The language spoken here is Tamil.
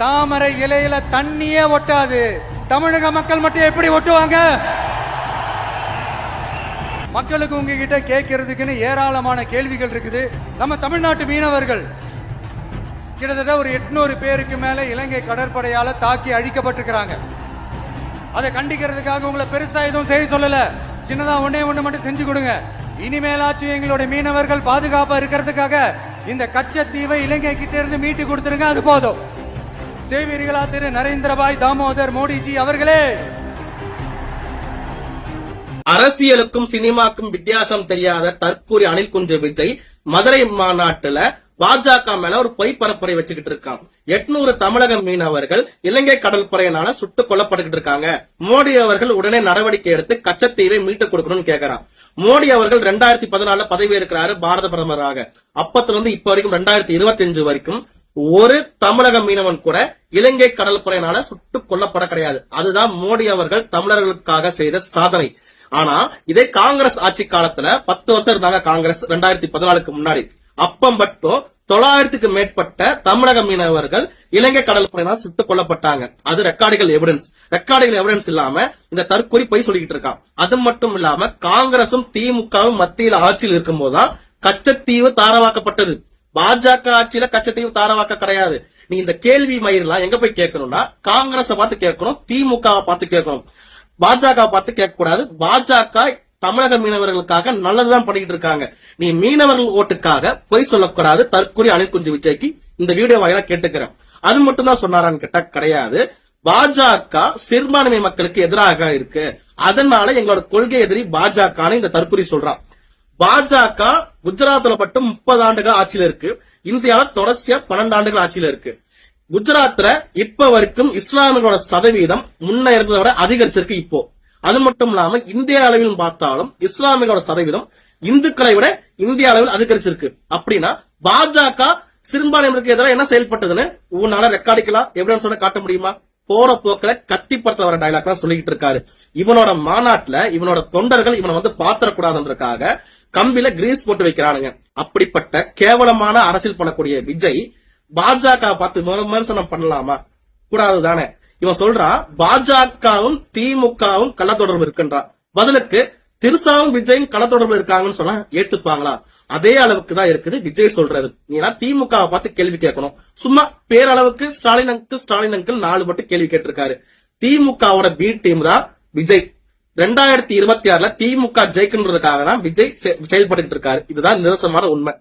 தாமரை இலையில தண்ணியே ஒட்டாது. தமிழக மக்கள் மட்டும் எப்படி ஒட்டுவாங்க? மக்களுக்கு உங்ககிட்ட கேட்கறதுக்குன்னு ஏராளமான கேள்விகள் இருக்குது. நம்ம தமிழ்நாட்டு மீனவர்கள் கிட்டத்தட்ட ஒரு எட்நூறு பேருக்கு மேல இலங்கை கடற்படையால தாக்கி அழிக்கப்பட்டிருக்கிறாங்க. அதை கண்டிக்கிறதுக்காக உங்களை பெருசா எதுவும் செய்ய சொல்லல. சின்னதா ஒன்றே ஒண்ணு மட்டும் செஞ்சு கொடுங்க. இனிமேலாச்சும் எங்களுடைய மீனவர்கள் பாதுகாப்பா இருக்கிறதுக்காக இந்த கச்சத்தீவை இலங்கை கிட்ட இருந்து மீட்டு கொடுத்துருங்க அது போதும். செய்வீர்களா திரு நரேந்திரபாய் தாமோதர் மோடிஜி அவர்களே. அரசியலுக்கும் சினிமாக்கும் வித்தியாசம் தெரியாத தற்கூரி அனில் குஞ்ச விஜய் மதுரை மாநாட்டுல பாஜக மேல ஒரு பொய் பரப்புரை வச்சுக்கிட்டு இருக்கான். எட்நூறு தமிழக மீனவர்கள் இலங்கை கடற்படையினால சுட்டுக் கொல்லப்பட்டுக்கிட்டு இருக்காங்க. மோடி அவர்கள் உடனே நடவடிக்கை எடுத்து கச்சத்தீவை மீட்டு கொடுக்கணும்னு கேக்குறான். மோடி அவர்கள் ரெண்டாயிரத்தி பதினாலுல பதவி இருக்கிறாரு பாரத பிரதமராக. அப்பத்துல இருந்து இப்ப வரைக்கும் ரெண்டாயிரத்தி இருபத்தி அஞ்சு வரைக்கும் ஒரு தமிழக மீனவன் கூட இலங்கை கடற்படையினால சுட்டுக் கொல்லப்பட கிடையாது. அதுதான் மோடி அவர்கள் தமிழர்களுக்காக செய்த சாதனை. ஆனா இதே காங்கிரஸ் ஆட்சி காலத்துல பத்து வருஷம் இருந்தாங்க காங்கிரஸ் ரெண்டாயிரத்தி பதினாலுக்கு முன்னாடி. அப்ப மட்டும் தொள்ளாயிரத்துக்கு மேற்பட்ட தமிழக மீனவர்கள் இலங்கை கடற்படையினால் சுட்டுக் கொல்லப்பட்டாங்க. அது ரெக்கார்டுகள் எவிடன்ஸ் ரெக்கார்டுகள் எவிடன்ஸ் இல்லாம இந்த தற்கொலை போய் சொல்லிக்கிட்டு இருக்கான். அது மட்டும் இல்லாம காங்கிரசும் திமுகவும் மத்தியில் ஆட்சியில் இருக்கும்போதுதான் கச்சத்தீவு தாரவாக்கப்பட்டது. பாஜக ஆட்சியில கச்சத்தீவு தாரவாக்க கிடையாது. நீ இந்த கேள்வி மயிரெல்லாம் எங்க போய் கேட்கணும்னா காங்கிரஸ் பார்த்து கேட்கணும் திமுக பார்த்து கேட்கணும். பாஜக பார்த்து கேட்க கூடாது பாஜக தமிழக மீனவர்களுக்காக நல்லதுதான் பண்ணிக்கிட்டு இருக்காங்க. நீ மீனவர்கள் ஓட்டுக்காக பொய் சொல்லக்கூடாது. தற்கொலை அணில் குஞ்சு விஜய்க்கு இந்த வீடியோ வாயிலா கேட்டுக்கிறேன். அது மட்டும் தான் சொன்னாரான்னு கேட்டா கிடையாது. பாஜக சிறுபான்மை மக்களுக்கு எதிராக இருக்கு. அதனால எங்களோட கொள்கை எதிரி பாஜக இந்த தற்கொலை சொல்றான். பாஜக குஜராத்ல மட்டும் முப்பது ஆண்டுகள் ஆட்சியில இருக்கு. இந்தியாவில தொடர்ச்சியா பன்னெண்டு ஆண்டுகள் ஆட்சியில இருக்கு. குஜராத்ல இப்ப வரைக்கும் இஸ்லாமியர்களோட சதவீதம் முன்ன இருந்ததை விட அதிகரிச்சிருக்கு இப்போ. அது மட்டும் இல்லாம இந்திய அளவில் பார்த்தாலும் இஸ்லாமியர்களோட சதவீதம் இந்துக்களை விட இந்திய அளவில் அதிகரிச்சிருக்கு. அப்படின்னா பாஜக சிறுபான்மையினருக்கு எதிராக என்ன செயல்பட்டதுன்னு உன்னால ரெக்கார்டிக்கலாம் எவிடன்ஸோட காட்ட முடியுமா? போற போக்கில கத்திப்படுத்த வர டைலாக் எல்லாம் சொல்லிக்கிட்டு இருக்காரு. இவனோட மாநாட்டுல இவனோட தொண்டர்கள் இவனை வந்து பாத்திரக்கூடாதுன்றக்காக கம்பில கிரீஸ் போட்டு வைக்கிறானுங்க. அப்படிப்பட்ட கேவலமான அரசியல் பண்ணக்கூடிய விஜய் பாஜக பார்த்து விமர்சனம் பண்ணலாமா? கூடாது தானே. இவன் சொல்றான் பாஜகவும் திமுகவும் கள்ள தொடர்பு இருக்குன்றான் பதிலுக்கு திருசாவும் விஜயும் கள்ள தொடர்பு இருக்காங்கன்னு சொன்னா ஏத்துப்பாங்களா? அதே அளவுக்கு தான் இருக்குது. விஜய் சொல்றது. நீனா திமுக பார்த்து கேள்வி கேட்கணும். சும்மா பேரளவுக்கு ஸ்டாலின் அங்கு ஸ்டாலின் அங்கிள் நாலு மட்டும் கேள்வி கேட்டிருக்காரு. திமுகவோட பி டீம் தான் விஜய். ரெண்டாயிரத்தி இருபத்தி ஆறுல திமுக ஜெயிக்கணுன்றதுக்காக தான் விஜய் செ- செயல்பட்டு இருக்காரு. இதுதான் நிரசமான உண்மை.